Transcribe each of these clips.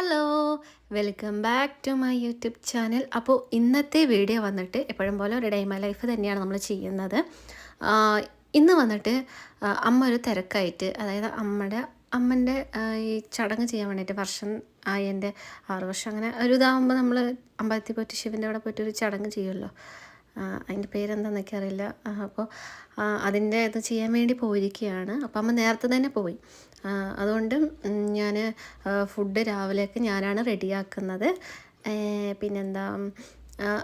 Hello welcome back to my YouTube channel. അപ്പോൾ ഇന്നത്തെ video വന്നിട്ട് എപ്പോഴും പോലെ ഒരു ഡേ മൈ ലൈഫ് തന്നെയാണ് നമ്മൾ ചെയ്യുന്നത്. ഇന്ന് വന്നിട്ട് അമ്മ ഒരു തിരക്കായിട്ട് അതായത് അമ്മയുടെ അമ്മന്റെ ഈ ചടങ്ങ് ചെയ്യാൻ വേണ്ടിയിട്ട് വർഷം ആയി എന്റെ ആറ് വർഷം അങ്ങനെ ഒരു ഇതാകുമ്പോൾ നമ്മൾ അമ്പലത്തിൽ പോയിട്ട് ശിവന്റെ അവിടെ പോയിട്ട് ഒരു ചടങ്ങ് ചെയ്യുമല്ലോ. അതിന്റെ പേരെന്താണെന്നൊക്കെ അറിയില്ല. അപ്പോൾ അതിന്റെ ഇത് ചെയ്യാൻ വേണ്ടി പോയിരിക്കുകയാണ്. അപ്പം അമ്മ നേരത്തെ തന്നെ പോയി. അതുകൊണ്ട് ഞാൻ ഫുഡ് രാവിലെയൊക്കെ ഞാനാണ് റെഡിയാക്കുന്നത് പിന്നെന്താ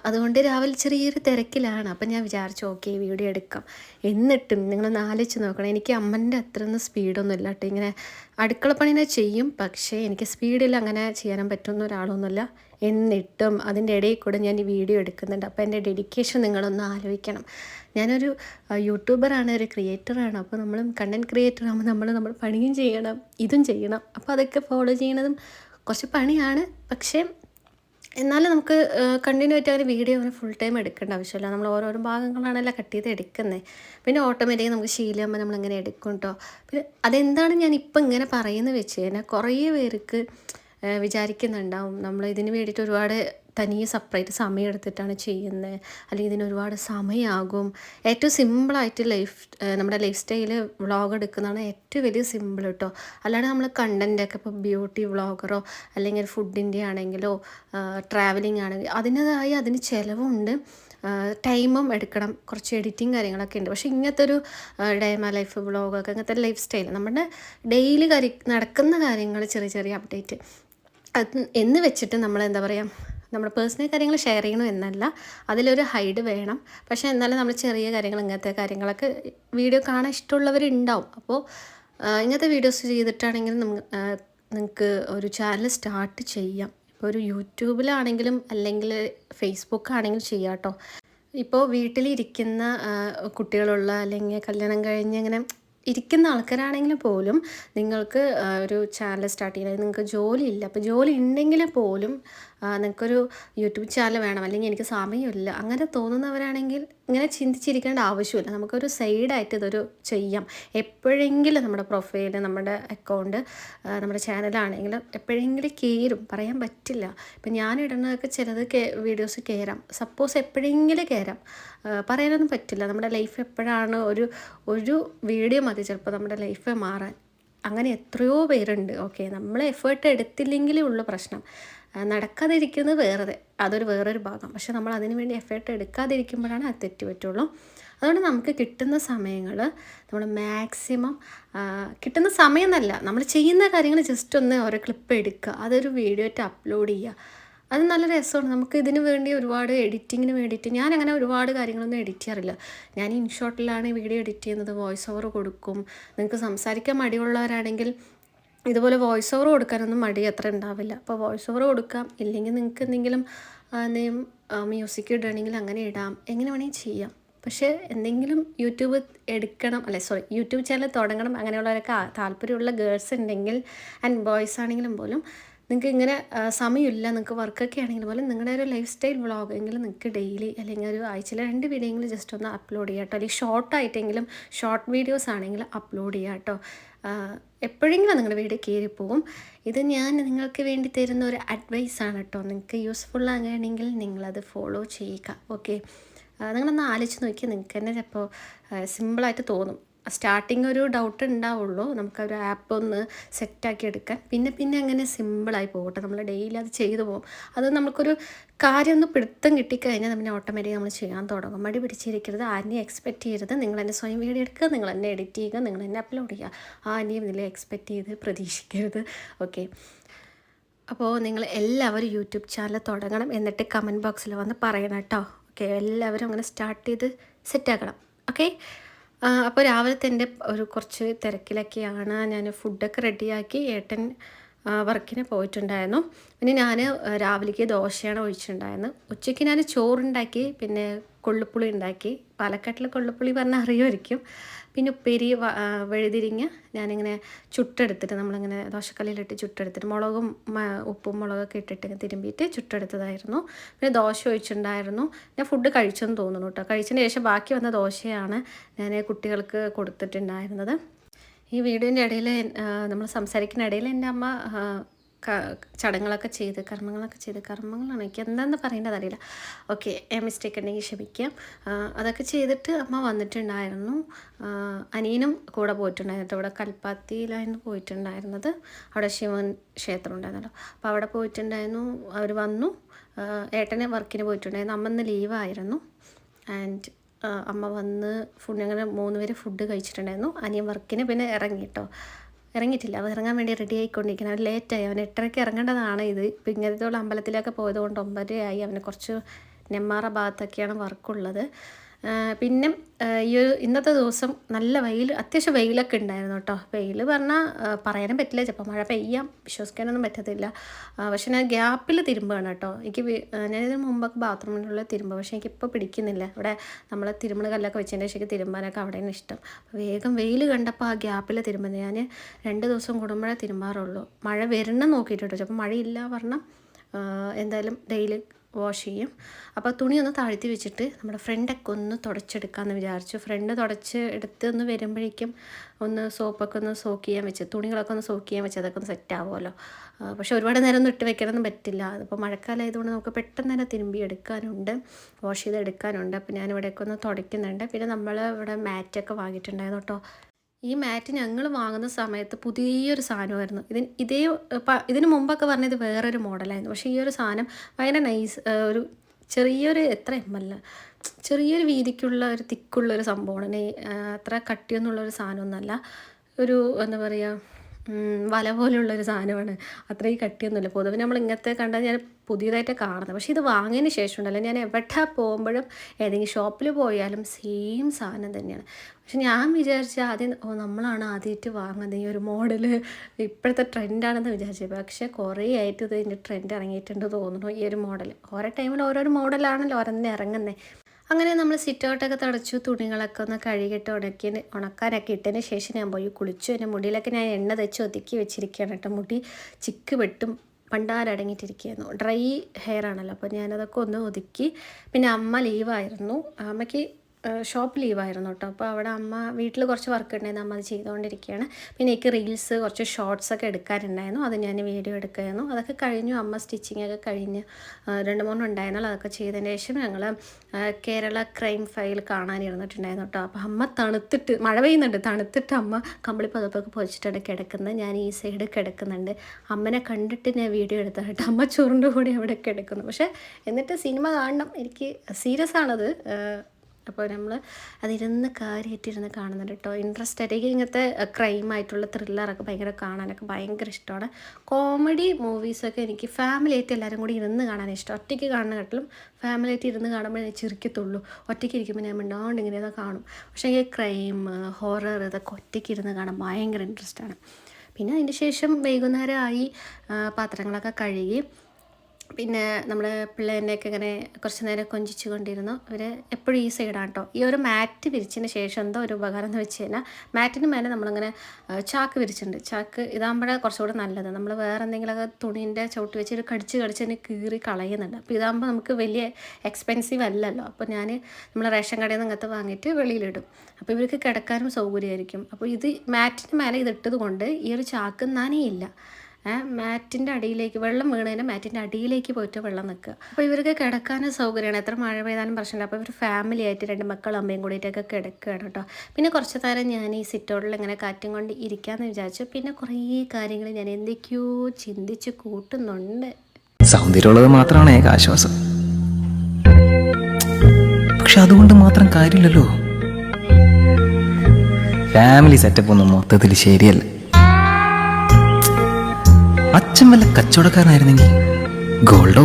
അതുകൊണ്ട് രാവിലെ ചെറിയൊരു തിരക്കിലാണ്. അപ്പം ഞാൻ വിചാരിച്ചു ഓക്കെ വീഡിയോ എടുക്കാം. എന്നിട്ടും നിങ്ങളൊന്ന് ആലോചിച്ച് നോക്കണം. എനിക്ക് അമ്മന്റെ അത്രയൊന്നും സ്പീഡൊന്നും ഇല്ല കേട്ടോ. ഇങ്ങനെ അടുക്കളപ്പണിനെ ചെയ്യും പക്ഷേ എനിക്ക് സ്പീഡിൽ അങ്ങനെ ചെയ്യാനും പറ്റുന്ന ഒരാളൊന്നുമില്ല. എന്നിട്ടും അതിന്റെ ഇടയിൽ കൂടെ ഞാൻ ഈ വീഡിയോ എടുക്കുന്നുണ്ട്. അപ്പോൾ എന്റെ ഡെഡിക്കേഷൻ നിങ്ങളൊന്ന് ആലോചിക്കണം. ഞാനൊരു യൂട്യൂബറാണ് ഒരു ക്രിയേറ്ററാണ്. അപ്പോൾ നമ്മൾ കണ്ടന്റ് ക്രിയേറ്റർ ആകുമ്പോൾ നമ്മൾ നമ്മൾ പണിയും ചെയ്യണം ഇതും ചെയ്യണം. അപ്പോൾ അതൊക്കെ ഫോളോ ചെയ്യണതും കുറച്ച് പണിയാണ്. പക്ഷേ എന്നാലും നമുക്ക് കണ്ടിന്യൂ ആയിട്ട് അങ്ങനെ വീഡിയോ അങ്ങനെ ഫുൾ ടൈം എടുക്കേണ്ട ആവശ്യമില്ല. നമ്മൾ ഓരോരോ ഭാഗങ്ങളാണല്ലോ കട്ട് ചെയ്ത് എടുക്കുന്നത് പിന്നെ ഓട്ടോമാറ്റിക് നമുക്ക് ശീലമാകുമ്പോൾ നമ്മളിങ്ങനെ എടുക്കും കേട്ടോ പിന്നെ അതെന്താണ് ഞാൻ ഇപ്പം ഇങ്ങനെ പറയുന്നത് വെച്ച് കഴിഞ്ഞാൽ കുറേ പേർക്ക് വിചാരിക്കുന്നുണ്ടാവും. നമ്മൾ ഇതിന് വേണ്ടിയിട്ട് ഒരുപാട് തനിയെ സെപ്പറേറ്റ് സമയം എടുത്തിട്ടാണ് ചെയ്യുന്നത് അല്ലെങ്കിൽ ഇതിന് ഒരുപാട് സമയമാകും ഏറ്റവും സിമ്പിളായിട്ട് ലൈഫ് നമ്മുടെ ലൈഫ് സ്റ്റൈൽ വ്ളോഗ് എടുക്കുന്നതാണ് ഏറ്റവും വലിയ സിമ്പിൾ കേട്ടോ അല്ലാണ്ട് നമ്മൾ കണ്ടന്റൊക്കെ ഇപ്പോൾ ബ്യൂട്ടി വ്ളോഗറോ അല്ലെങ്കിൽ ഫുഡിന്റെ ആണെങ്കിലോ ട്രാവലിംഗ് ആണെങ്കിലും അതിന്റെതായ അതിന് ചിലവുണ്ട്. ടൈമും എടുക്കണം. കുറച്ച് എഡിറ്റിങ് കാര്യങ്ങളൊക്കെ ഉണ്ട്. പക്ഷേ ഇങ്ങനത്തെ ഒരു ഡേമ ലൈഫ് വ്ളോഗൊക്കെ ഇങ്ങനത്തെ ലൈഫ് സ്റ്റൈൽ നമ്മുടെ ഡെയിലി കാര്യ നടക്കുന്ന കാര്യങ്ങൾ ചെറിയ ചെറിയ അപ്ഡേറ്റ് അത് എന്ന് വെച്ചിട്ട് നമ്മൾ എന്താ പറയുക നമ്മുടെ പേഴ്സണൽ കാര്യങ്ങൾ ഷെയർ ചെയ്യണം എന്നല്ല അതിലൊരു ഹൈഡ് വേണം. പക്ഷേ എന്നാലും നമ്മൾ ചെറിയ കാര്യങ്ങൾ ഇങ്ങനത്തെ കാര്യങ്ങളൊക്കെ വീഡിയോ കാണാൻ ഇഷ്ടമുള്ളവരുണ്ടാവും. അപ്പോൾ ഇങ്ങനത്തെ വീഡിയോസ് ചെയ്തിട്ടാണെങ്കിൽ നിങ്ങൾക്ക് ഒരു ചാനൽ സ്റ്റാർട്ട് ചെയ്യാം. ഇപ്പോൾ ഒരു യൂട്യൂബിലാണെങ്കിലും അല്ലെങ്കിൽ ഫേസ്ബുക്ക് ആണെങ്കിലും ചെയ്യാം കേട്ടോ ഇപ്പോൾ വീട്ടിലിരിക്കുന്ന കുട്ടികളുള്ള അല്ലെങ്കിൽ കല്യാണം കഴിഞ്ഞ് ഇങ്ങനെ ഇരിക്കുന്ന ആൾക്കാരാണെങ്കിൽ പോലും നിങ്ങൾക്ക് ഒരു ചാനൽ സ്റ്റാർട്ട് ചെയ്യണമെങ്കിൽ നിങ്ങൾക്ക് ജോലി ഇല്ല. അപ്പോൾ ജോലി ഉണ്ടെങ്കിൽ പോലും നിങ്ങൾക്കൊരു യൂട്യൂബ് ചാനൽ വേണം അല്ലെങ്കിൽ എനിക്ക് സമയമില്ല. അങ്ങനെ തോന്നുന്നവരാണെങ്കിൽ ഇങ്ങനെ ചിന്തിച്ചിരിക്കേണ്ട ആവശ്യമില്ല. നമുക്കൊരു സൈഡായിട്ട് ഇതൊരു ചെയ്യാം. എപ്പോഴെങ്കിലും നമ്മുടെ പ്രൊഫൈൽ നമ്മുടെ അക്കൗണ്ട് നമ്മുടെ ചാനലാണെങ്കിലും എപ്പോഴെങ്കിലും കയറും പറയാൻ പറ്റില്ല. ഇപ്പം ഞാൻ ഇടുന്നതൊക്കെ ചിലത് വീഡിയോസ് കയറാം സപ്പോസ് എപ്പോഴെങ്കിലും കയറാം പറയാനൊന്നും പറ്റില്ല. നമ്മുടെ ലൈഫ് എപ്പോഴാണ് ഒരു ഒരു വീഡിയോ മതി ചിലപ്പോൾ നമ്മുടെ ലൈഫ് മാറാൻ. അങ്ങനെ എത്രയോ പേരുണ്ട്. ഓക്കെ നമ്മൾ എഫേർട്ട് എടുത്തില്ലെങ്കിലേ ഉള്ളൂ പ്രശ്നം. നടക്കാതിരിക്കുന്നത് വേറെ അതൊരു വേറൊരു ഭാഗം. പക്ഷെ നമ്മൾ അതിനു വേണ്ടി എഫേർട്ട് എടുക്കാതിരിക്കുമ്പോഴാണ് അത് തെറ്റ് പറ്റുള്ളൂ അതുകൊണ്ട് നമുക്ക് കിട്ടുന്ന സമയങ്ങൾ നമ്മൾ മാക്സിമം കിട്ടുന്ന സമയം എന്നല്ല നമ്മൾ ചെയ്യുന്ന കാര്യങ്ങൾ ജസ്റ്റ് ഒന്ന് ഓരോ ക്ലിപ്പ് എടുക്കുക. അതൊരു വീഡിയോ ആയിട്ട് അപ്ലോഡ് ചെയ്യുക. അത് നല്ല രസമാണ്. നമുക്ക് ഇതിന് വേണ്ടി ഒരുപാട് എഡിറ്റിങ്ങിന് വേണ്ടിയിട്ട് ഞാൻ അങ്ങനെ ഒരുപാട് കാര്യങ്ങളൊന്നും എഡിറ്റ് ചെയ്യാറില്ല. ഞാൻ ഇൻഷോട്ടിലാണ് വീഡിയോ എഡിറ്റ് ചെയ്യുന്നത്. വോയിസ് ഓവർ കൊടുക്കും. നിങ്ങൾക്ക് സംസാരിക്കാൻ മടിയുള്ളവരാണെങ്കിൽ ഇതുപോലെ വോയിസ് ഓവർ കൊടുക്കാനൊന്നും മടി അത്ര ഉണ്ടാവില്ല. അപ്പോൾ വോയിസ് ഓവർ കൊടുക്കാം. ഇല്ലെങ്കിൽ നിങ്ങൾക്ക് എന്തെങ്കിലും മ്യൂസിക് ഇടുകയാണെങ്കിൽ അങ്ങനെ ഇടാം. എങ്ങനെ വേണമെങ്കിൽ ചെയ്യാം. പക്ഷേ എന്തെങ്കിലും യൂട്യൂബ് എടുക്കണം. അല്ലെ സോറി യൂട്യൂബ് ചാനൽ തുടങ്ങണം. അങ്ങനെയുള്ളവരൊക്കെ താല്പര്യമുള്ള ഗേൾസ് ഉണ്ടെങ്കിൽ ആൻഡ് ബോയ്സ് ആണെങ്കിലും പോലും നിങ്ങൾക്ക് ഇങ്ങനെ സമയമില്ല നിങ്ങൾക്ക് വർക്കൊക്കെ ആണെങ്കിൽ പോലും നിങ്ങളുടെ ഒരു ലൈഫ് സ്റ്റൈൽ വ്ളോഗ് എങ്കിലും നിങ്ങൾക്ക് ഡെയിലി അല്ലെങ്കിൽ ഒരു ആഴ്ചയിൽ രണ്ട് വീഡിയോ എങ്കിലും ജസ്റ്റ് ഒന്ന് അപ്ലോഡ് ചെയ്യാം കേട്ടോ അല്ലെങ്കിൽ ഷോർട്ടായിട്ടെങ്കിലും ഷോർട്ട് വീഡിയോസ് ആണെങ്കിൽ അപ്ലോഡ് ചെയ്യാം കേട്ടോ എപ്പോഴെങ്കിലും നിങ്ങളുടെ വീഡിയോ പോകും ഇത് ഞാൻ നിങ്ങൾക്ക് വേണ്ടി തരുന്ന ഒരു അഡ്വൈസാണ് കേട്ടോ നിങ്ങൾക്ക് യൂസ്ഫുൾ ആകുകയാണെങ്കിൽ നിങ്ങളത് ഫോളോ ചെയ്യുക. ഓക്കെ നിങ്ങളൊന്ന് ആലോചിച്ച് നോക്കി നിങ്ങൾക്ക് തന്നെ ചിലപ്പോൾ സിമ്പിളായിട്ട് തോന്നും. സ്റ്റാർട്ടിങ് ഒരു ഡൗട്ട് ഉണ്ടാവുള്ളൂ നമുക്ക് ഒരു ആപ്പ് ഒന്ന് സെറ്റാക്കി എടുക്കാൻ. പിന്നെ പിന്നെ അങ്ങനെ സിമ്പിളായി പോകട്ടെ. നമ്മൾ ഡെയിലി അത് ചെയ്തു പോകും. അത് നമുക്കൊരു കാര്യം ഒന്ന് പിടുത്തം കിട്ടിക്കഴിഞ്ഞാൽ നമ്മൾ ഓട്ടോമാറ്റിക് നമ്മൾ ചെയ്യാൻ തുടങ്ങും. മടി പിടിച്ചിരിക്കരുത്. ആരെയും എക്സ്പെക്റ്റ് ചെയ്യരുത്. നിങ്ങൾ തന്നെ സ്വയം വീഡിയോ എടുക്കുക. നിങ്ങൾ തന്നെ എഡിറ്റ് ചെയ്യുക. നിങ്ങൾ തന്നെ അപ്ലോഡ് ചെയ്യുക. ആരെയും ഇതിൽ എക്സ്പെക്റ്റ് ചെയ്ത് പ്രതീക്ഷിക്കരുത്. ഓക്കെ അപ്പോൾ നിങ്ങൾ എല്ലാവരും യൂട്യൂബ് ചാനൽ തുടങ്ങണം. എന്നിട്ട് കമന്റ് ബോക്സിൽ വന്ന് പറയണം കേട്ടോ. ഓക്കെ എല്ലാവരും അങ്ങനെ സ്റ്റാർട്ട് ചെയ്ത് സെറ്റാക്കണം ഓക്കെ അപ്പോൾ രാവിലത്തെ എന്റെ ഒരു കുറച്ച് തിരക്കിലൊക്കെയാണ് ഞാൻ ഫുഡൊക്കെ റെഡിയാക്കി ഏട്ടൻ വർക്കിന് പോയിട്ടുണ്ടായിരുന്നു. പിന്നെ ഞാൻ രാവിലേക്ക് ദോശയാണ് ഒഴിച്ചിട്ടുണ്ടായിരുന്നത്. ഉച്ചയ്ക്ക് ഞാൻ ചോറുണ്ടാക്കി പിന്നെ കൊള്ളുപ്പുളി ഉണ്ടാക്കി. പാലക്കാട്ടിൽ കൊള്ളുപ്പുളി പറഞ്ഞാൽ അറിയുമായിരിക്കും. പിന്നെ ഉപ്പേരി വഴുതിരിഞ്ഞ് ഞാനിങ്ങനെ ചുട്ടെടുത്തിട്ട് നമ്മളിങ്ങനെ ദോശക്കല്ലിലിട്ട് ചുട്ടെടുത്തിട്ട് മുളകും ഉപ്പും മുളകൊക്കെ ഇട്ടിട്ട് തിരുമ്പിയിട്ട് ചുട്ടെടുത്തതായിരുന്നു. പിന്നെ ദോശ ഒഴിച്ചിട്ടുണ്ടായിരുന്നു. ഞാൻ ഫുഡ് കഴിച്ചെന്ന് തോന്നുന്നു കേട്ടോ കഴിച്ചതിന് ശേഷം ബാക്കി വന്ന ദോശയാണ് ഞാൻ കുട്ടികൾക്ക് കൊടുത്തിട്ടുണ്ടായിരുന്നത്. ഈ വീഡിയോന്റെ ഇടയിൽ നമ്മൾ സംസാരിക്കുന്ന ഇടയിൽ എന്റെ അമ്മ ചടങ്ങുകളൊക്കെ ചെയ്ത് കർമ്മങ്ങളൊക്കെ ചെയ്ത് കർമ്മങ്ങളാണ്. എനിക്ക് എന്താന്ന് പറയേണ്ടത് അറിയില്ല. ഓക്കെ മിസ്റ്റേക്ക് ഉണ്ടെങ്കിൽ ക്ഷമിക്കാം. അതൊക്കെ ചെയ്തിട്ട് അമ്മ വന്നിട്ടുണ്ടായിരുന്നു. അനിയനും കൂടെ പോയിട്ടുണ്ടായിരുന്നു ഇവിടെ കൽപ്പാത്തിയിലായിരുന്നു പോയിട്ടുണ്ടായിരുന്നത്. അവിടെ ശിവൻ ക്ഷേത്രം ഉണ്ടായിരുന്നല്ലോ. അപ്പോൾ അവിടെ പോയിട്ടുണ്ടായിരുന്നു. അവർ വന്നു. ഏട്ടനെ വർക്കിന് പോയിട്ടുണ്ടായിരുന്നു. അമ്മ ഇന്ന് ലീവായിരുന്നു ആൻഡ് അമ്മ വന്ന് ഫുഡ് അങ്ങനെ മൂന്ന് പേര് ഫുഡ് കഴിച്ചിട്ടുണ്ടായിരുന്നു. അനിയൻ വർക്കിന് പിന്നെ ഇറങ്ങി കേട്ടോ. ഇറങ്ങിയിട്ടില്ല. അവൻ ഇറങ്ങാൻ വേണ്ടി റെഡി ആയിക്കൊണ്ടിരിക്കണം അവൻ ലേറ്റായി അവൻ എട്ടരയ്ക്ക് ഇറങ്ങേണ്ടതാണ് ഇത്. ഇപ്പം ഇങ്ങനത്തോളം അമ്പലത്തിലൊക്കെ പോയതുകൊണ്ട് ഒമ്പതരയായി. അവന് കുറച്ച് നെമ്മാറ ഭാഗത്തൊക്കെയാണ് വർക്കുള്ളത് പിന്നെ ഈ ഒരു ഇന്നത്തെ ദിവസം നല്ല വെയിൽ അത്യാവശ്യം വെയിലൊക്കെ ഉണ്ടായിരുന്നു കേട്ടോ. വെയിൽ പറഞ്ഞാൽ പറയാനും പറ്റില്ല. ചിലപ്പോൾ മഴ പെയ്യാം. വിശ്വസിക്കാനൊന്നും പറ്റത്തില്ല. പക്ഷെ ഞാൻ ഗ്യാപ്പിൽ തിരുമ്പുകയാണ് കേട്ടോ. എനിക്ക് ഞാനിതിന് മുമ്പൊക്കെ ബാത്റൂമിനുള്ളിൽ പക്ഷെ എനിക്ക് എനിക്കിപ്പോൾ പിടിക്കുന്നില്ല. ഇവിടെ നമ്മൾ തിരുമണ കല്ലൊക്കെ വെച്ചതിന്റെ ശേഷം തിരുമ്പാനൊക്കെ അവിടെയാണ് ഇഷ്ടം. വേഗം വെയിൽ കണ്ടപ്പോൾ ആ ഗ്യാപ്പിൽ തിരുമ്പുന്നത് ഞാൻ രണ്ട് ദിവസം കൂടുമ്പോഴേ തിരുമ്പാറുള്ളൂ. മഴ വരണം നോക്കിയിട്ട് കേട്ടോ. ചിലപ്പോൾ മഴയില്ല പറഞ്ഞാൽ എന്തായാലും ഡെയിലി വാഷ് ചെയ്യും. അപ്പോൾ തുണി ഒന്ന് താഴ്ത്തി വെച്ചിട്ട് നമ്മുടെ ഫ്രണ്ടൊക്കെ ഒന്ന് തുടച്ചെടുക്കാമെന്ന് വിചാരിച്ചു. ഫ്രണ്ട് തുടച്ച് എടുത്ത് ഒന്ന് വരുമ്പോഴേക്കും ഒന്ന് സോപ്പൊക്കെ ഒന്ന് സോക്ക് ചെയ്യാൻ വെച്ച് തുണികളൊക്കെ ഒന്ന് സോക്ക് ചെയ്യാൻ വെച്ച് അതൊക്കെ ഒന്ന് സെറ്റ് ആവുമല്ലോ. പക്ഷേ ഒരുപാട് നേരം ഒന്നും ഇട്ട് വെക്കാനൊന്നും പറ്റില്ല. അതിപ്പോൾ മഴക്കാലമായതുകൊണ്ട് നമുക്ക് പെട്ടെന്ന് തന്നെ തിരുമ്പി എടുക്കാനുണ്ട് വാഷ് ചെയ്ത് എടുക്കാനുണ്ട്. അപ്പോൾ ഞാനിവിടെയൊക്കെ ഒന്ന് തുടയ്ക്കുന്നുണ്ട്. പിന്നെ നമ്മൾ ഇവിടെ മാറ്റൊക്കെ വാങ്ങിയിട്ടുണ്ടായിരുന്നു കേട്ടോ. ഈ മാറ്റ് ഞങ്ങൾ വാങ്ങുന്ന സമയത്ത് പുതിയൊരു സാധനമായിരുന്നു. ഇതിന് ഇതേ ഇതിന് മുമ്പൊക്കെ പറഞ്ഞത് വേറൊരു മോഡലായിരുന്നു. പക്ഷേ ഈ ഒരു സാധനം ഭയങ്കര നൈസ് ഒരു ചെറിയൊരു എത്ര എം എൽ ചെറിയൊരു വീതിക്കുള്ള ഒരു തിക്കുള്ള ഒരു സംഭവമാണ് അത്ര കട്ടിയൊന്നുള്ളൊരു സാധനമൊന്നുമല്ല ഒരു എന്താ പറയുക വല പോലുള്ളൊരു സാധനമാണ്. അത്രയും കട്ടിയൊന്നുമില്ല. പൊതുവെ നമ്മൾ ഇങ്ങനത്തെ കണ്ടാൽ ഞാൻ പുതിയതായിട്ട് കാണുന്നത്. പക്ഷേ ഇത് വാങ്ങിയതിന് ശേഷം ഉണ്ടല്ലോ ഞാൻ എവിടെ പോകുമ്പോഴും ഏതെങ്കിലും ഷോപ്പിൽ പോയാലും സെയിം സാധനം തന്നെയാണ്. പക്ഷെ ഞാൻ വിചാരിച്ച ആദ്യം ഓ നമ്മളാണ് ആദ്യമായിട്ട് വാങ്ങുന്നത് ഈ ഒരു മോഡൽ ഇപ്പോഴത്തെ ട്രെൻഡാണെന്ന് വിചാരിച്ചത്. പക്ഷേ കുറേ ആയിട്ട് ഇത് ഇതിന്റെ ട്രെൻഡ് ഇറങ്ങിയിട്ടുണ്ട് തോന്നുന്നു ഈ ഒരു മോഡൽ ഓരോ ടൈമിൽ ഓരോരോ മോഡലാണല്ലോ ഓരോന്നെ ഇറങ്ങുന്നത് അങ്ങനെ നമ്മൾ സിറ്റ് ഔട്ടൊക്കെ തുടച്ചു തുണികളൊക്കെ ഒന്ന് കഴുകിയിട്ട് ഉണക്കി ഉണക്കാനൊക്കെ ഇട്ടതിന് ശേഷം ഞാൻ പോയി കുളിച്ചു. എന്റെ മുടിയിലൊക്കെ ഞാൻ എണ്ണ തെച്ച് ഒതുക്കി വെച്ചിരിക്കുകയാണ് കേട്ടോ. മുടി ചിക്ക് വെട്ടും പണ്ടാരടങ്ങിയിട്ടിരിക്കുകയായിരുന്നു. ഡ്രൈ ഹെയർ ആണല്ലോ അപ്പോൾ ഞാനതൊക്കെ ഒന്ന് ഒതുക്കി. പിന്നെ അമ്മ ലീവായിരുന്നു. അമ്മയ്ക്ക് ഷോപ്പ് ലീവായിരുന്നു കേട്ടോ അപ്പോൾ അവിടെ അമ്മ വീട്ടിൽ കുറച്ച് വർക്ക് ഉണ്ടായിരുന്നു അമ്മ അത് ചെയ്തുകൊണ്ടിരിക്കുകയാണ് പിന്നെ എനിക്ക് റീൽസ് കുറച്ച് ഷോർട്സ് ഒക്കെ എടുക്കാറുണ്ടായിരുന്നു അത് ഞാൻ വീഡിയോ എടുക്കുകയായിരുന്നു അതൊക്കെ കഴിഞ്ഞു അമ്മ സ്റ്റിച്ചിങ് ഒക്കെ കഴിഞ്ഞ് രണ്ട് മൂന്ന് ഉണ്ടായിരുന്നാൽ അതൊക്കെ ചെയ്തതിന് ശേഷം ഞങ്ങൾ കേരള ക്രൈം ഫയൽ കാണാനിരുന്നിട്ടുണ്ടായിരുന്നു കേട്ടോ അപ്പോൾ അമ്മ തണുത്തിട്ട് മഴ പെയ്യുന്നുണ്ട് തണുത്തിട്ട് അമ്മ കമ്പിളി പതപ്പൊക്കെ പൊതിച്ചിട്ടാണ് കിടക്കുന്നത് ഞാൻ ഈ സൈഡ് കിടക്കുന്നുണ്ട്. അമ്മനെ കണ്ടിട്ട് ഞാൻ വീഡിയോ എടുത്ത കേട്ടോ അമ്മ ചോറിന്റെ കൂടി അവിടെ കിടക്കുന്നു. പക്ഷേ എന്നിട്ട് സിനിമ കാണണം. എനിക്ക് സീരിയസ് ആണത്. അപ്പോൾ നമ്മൾ അതിരുന്ന് കാര്യമായിട്ടിരുന്ന് കാണുന്നുണ്ട് കേട്ടോ. ഇൻട്രസ്റ്റ് ആയിട്ട് ഇങ്ങനത്തെ ക്രൈം ആയിട്ടുള്ള ത്രില്ലറൊക്കെ ഭയങ്കര കാണാനൊക്കെ ഭയങ്കര ഇഷ്ടമാണ്. കോമഡി മൂവീസൊക്കെ എനിക്ക് ഫാമിലി ആയിട്ട് എല്ലാവരും കൂടി ഇരുന്ന് കാണാൻ ഇഷ്ടം. ഒറ്റയ്ക്ക് കാണുന്നതിലും ഫാമിലി ആയിട്ട് ഇരുന്ന് കാണുമ്പോൾ ഞാൻ ചിരിക്കത്തുള്ളൂ. ഒറ്റയ്ക്ക് ഇരിക്കുമ്പോൾ ഞാൻ മിണ്ടാണ്ട് ഇങ്ങനെ കാണും. പക്ഷേ എനിക്ക് ക്രൈം ഹൊറർ ഇതൊക്കെ ഒറ്റയ്ക്ക് ഇരുന്ന് കാണാൻ ഭയങ്കര ഇൻട്രസ്റ്റാണ് പിന്നെ അതിന് ശേഷം വൈകുന്നേരമായി പാത്രങ്ങളൊക്കെ കഴുകി പിന്നെ നമ്മൾ പിള്ളേരെയൊക്കെ ഇങ്ങനെ കുറച്ച് നേരം കൊഞ്ചിച്ചു കൊണ്ടിരുന്നു. അവർ എപ്പോഴും ഈ സൈഡാണ് കേട്ടോ ഈ ഒരു മാറ്റ് വിരിച്ചതിന് ശേഷം എന്തോ ഒരു ഉപകാരം എന്ന് വെച്ച് കഴിഞ്ഞാൽ മാറ്റിന് മേലെ നമ്മളിങ്ങനെ ചാക്ക് വിരിച്ചിട്ടുണ്ട്. ചാക്ക് ഇതാകുമ്പോഴേ കുറച്ചുകൂടെ നല്ലത്. നമ്മൾ വേറെ എന്തെങ്കിലുമൊക്കെ തുണീന്റെ ചവിട്ടി വെച്ച് ഒരു കടിച്ച് കടിച്ച് തന്നെ കീറി കളയുന്നുണ്ട്. അപ്പോൾ ഇതാകുമ്പോൾ നമുക്ക് വലിയ എക്സ്പെൻസീവ് അല്ലല്ലോ. അപ്പോൾ ഞാൻ നമ്മൾ റേഷൻ കടയിൽ നിന്ന് അങ്ങനത്തെ വാങ്ങിയിട്ട് വെളിയിലിടും. അപ്പോൾ ഇവർക്ക് കിടക്കാനും സൗകര്യമായിരിക്കും. അപ്പോൾ ഇത് മാറ്റിന് മേലെ ഇതിട്ടത് കൊണ്ട് ഈ ഒരു ചാക്ക് നനയില്ല മാറ്റിന്റെ അടിയിലേക്ക് വെള്ളം വീണതിന് മാറ്റിന്റെ അടിയിലേക്ക് പോയിട്ട് വെള്ളം നിൽക്കുക. അപ്പോൾ ഇവർക്ക് കിടക്കാനും സൗകര്യമാണ്. എത്ര മഴ പെയ്താലും പ്രശ്നമില്ല. അപ്പോൾ ഇവർ ഫാമിലി ആയിട്ട് രണ്ട് മക്കളും അമ്മയും കൂടിയിട്ടൊക്കെ കിടക്കുകയാണ് കേട്ടോ. പിന്നെ കുറച്ച് നേരം ഞാൻ ഈ സിറ്റൗട്ടിൽ ഇങ്ങനെ കാറ്റും കൊണ്ട് ഇരിക്കാമെന്ന് വിചാരിച്ചു. പിന്നെ കുറേ കാര്യങ്ങൾ ഞാൻ എന്തൊക്കെയോ ചിന്തിച്ച് കൂട്ടുന്നുണ്ട്. സൗന്ദര്യമുള്ളത് മാത്രമാണ് ഏക ആശ്വാസം. പക്ഷെ അതുകൊണ്ട് മാത്രം കാര്യമില്ലല്ലോ. ഫാമിലി സെറ്റപ്പ് ഒന്നും മൊത്തത്തിൽ ശരിയല്ല. അച്ഛൻ വല്ല കച്ചവടക്കാരനായിരുന്നെങ്കിൽ? ഗോൾഡോ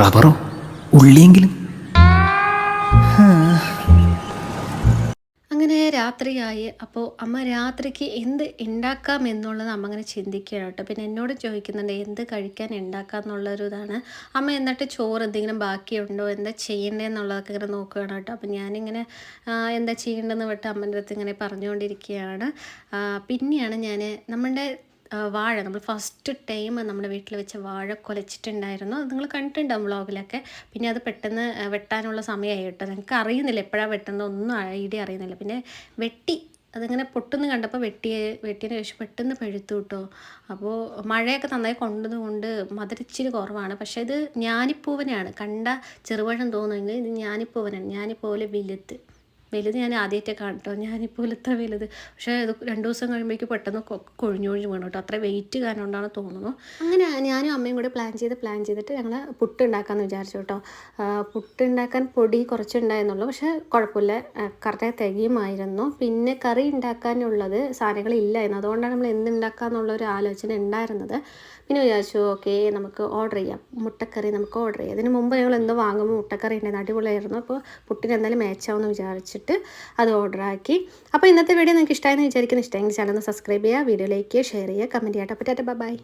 റബ്ബറോ ഉള്ളിയെങ്കിലും? അങ്ങനെ രാത്രിയായി. അപ്പോൾ അമ്മ രാത്രിക്ക് എന്ത് ഉണ്ടാക്കാം എന്നുള്ളത് അമ്മ അങ്ങനെ ചിന്തിക്കുകയാണ് കേട്ടോ. പിന്നെ എന്നോട് ചോദിക്കുന്നുണ്ട് എന്ത് കഴിക്കാൻ ഉണ്ടാക്കാം എന്നുള്ളൊരു ഇതാണ്? അമ്മ എന്നിട്ട് ചോറ് എന്തെങ്കിലും ബാക്കിയുണ്ടോ? എന്താ ചെയ്യേണ്ടതെന്നുള്ളതൊക്കെ ഇങ്ങനെ നോക്കുകയാണ് കേട്ടോ. അപ്പം ഞാനിങ്ങനെ എന്താ ചെയ്യേണ്ടതെന്ന് വിട്ട് അമ്മന്റെ അടുത്ത് ഇങ്ങനെ പറഞ്ഞുകൊണ്ടിരിക്കുകയാണ്. പിന്നെയാണ് ഞാൻ നമ്മുടെ വാഴ. നമ്മൾ ഫസ്റ്റ് ടൈം നമ്മുടെ വീട്ടിൽ വെച്ച വാഴ കുലച്ചിട്ടുണ്ടായിരുന്നു. അത് നിങ്ങൾ കണ്ടിട്ടുണ്ടാവും വ്ളോഗിലൊക്കെ? പിന്നെ അത് പെട്ടെന്ന് വെട്ടാനുള്ള സമയമായി കേട്ടോ. ഞങ്ങൾക്ക് അറിയുന്നില്ല. എപ്പോഴാണ് വെട്ടുന്നത്? ഒന്നും ഐഡിയ അറിയുന്നില്ല. പിന്നെ വെട്ടി. അതിങ്ങനെ പൊട്ടുന്ന കണ്ടപ്പോൾ വെട്ടിയ വെട്ടിയതിന് ശേഷം പെട്ടെന്ന് പഴുത്തു കിട്ടോ. അപ്പോൾ മഴയൊക്കെ നന്നായി കൊണ്ടതുകൊണ്ട് മധുരിച്ചിരി കുറവാണ്. പക്ഷേ ഇത് ഞാനിപ്പൂവനാണ്. കണ്ട ചെറുപഴം തോന്നുമെങ്കിൽ ഇത് ഞാനിപ്പൂവനാണ്. ഞാനിപ്പോലെ വലുത് വലുത് ഞാൻ ആദ്യമായിട്ടേ കാണട്ടോ. ഇത്ര വലുത്. പക്ഷേ ഇത് രണ്ട് ദിവസം കഴിയുമ്പോഴേക്കും പെട്ടെന്ന് കൊഴിഞ്ഞു കൊഴിഞ്ഞ് വീണു കേട്ടോ. അത്ര വെയിറ്റ് കാരണം കൊണ്ടാണ് തോന്നുന്നു. അങ്ങനെ ഞാനും അമ്മയും കൂടെ പ്ലാൻ ചെയ്ത് പ്ലാൻ ചെയ്തിട്ട് ഞങ്ങൾ പുട്ട് ഉണ്ടാക്കാമെന്ന് വിചാരിച്ചു കേട്ടോ. പുട്ട് ഉണ്ടാക്കാൻ പൊടി കുറച്ചുണ്ടായിരുന്നുള്ളൂ. പക്ഷേ കുഴപ്പമില്ല. കറക്റ്റായി തികയുമായിരുന്നു. പിന്നെ കറി ഉണ്ടാക്കാനുള്ളത് സാധനങ്ങളില്ലായിരുന്നു അതുകൊണ്ടാണ് നമ്മൾ എന്തുണ്ടാക്കാമെന്നുള്ള ഒരു ആലോചന ഉണ്ടായിരുന്നത്. പിന്നെ വിചാരിച്ചു ഓക്കെ നമുക്ക് ഓർഡർ ചെയ്യാം. മുട്ടക്കറി നമുക്ക് ഓർഡർ ചെയ്യാം. അതിന് മുമ്പ് ഞങ്ങൾ എന്തോ വാങ്ങുമ്പോൾ മുട്ടക്കറി ഉണ്ടായിരുന്നു. അടിപൊളിയായിരുന്നു. അപ്പോൾ പുട്ടിന് എന്തായാലും മാച്ചാവുമെന്ന് വിചാരിച്ചിട്ട് അത് ഓർഡർ ആക്കി. അപ്പോൾ ഇന്നത്തെ വീഡിയോ നിങ്ങൾക്ക് ഇഷ്ടമായെന്ന് വിചാരിക്കുന്നു. ഇഷ്ടമെങ്കിൽ ചാനൽ സബ്സ്ക്രൈബ് ചെയ്യുക വീഡിയോ ലൈക്ക് ചെയ്യുക ഷെയർ ചെയ്യുക കമന്റ് ചെയ്യാം അപ്പോൾ ടാറ്റ ബൈ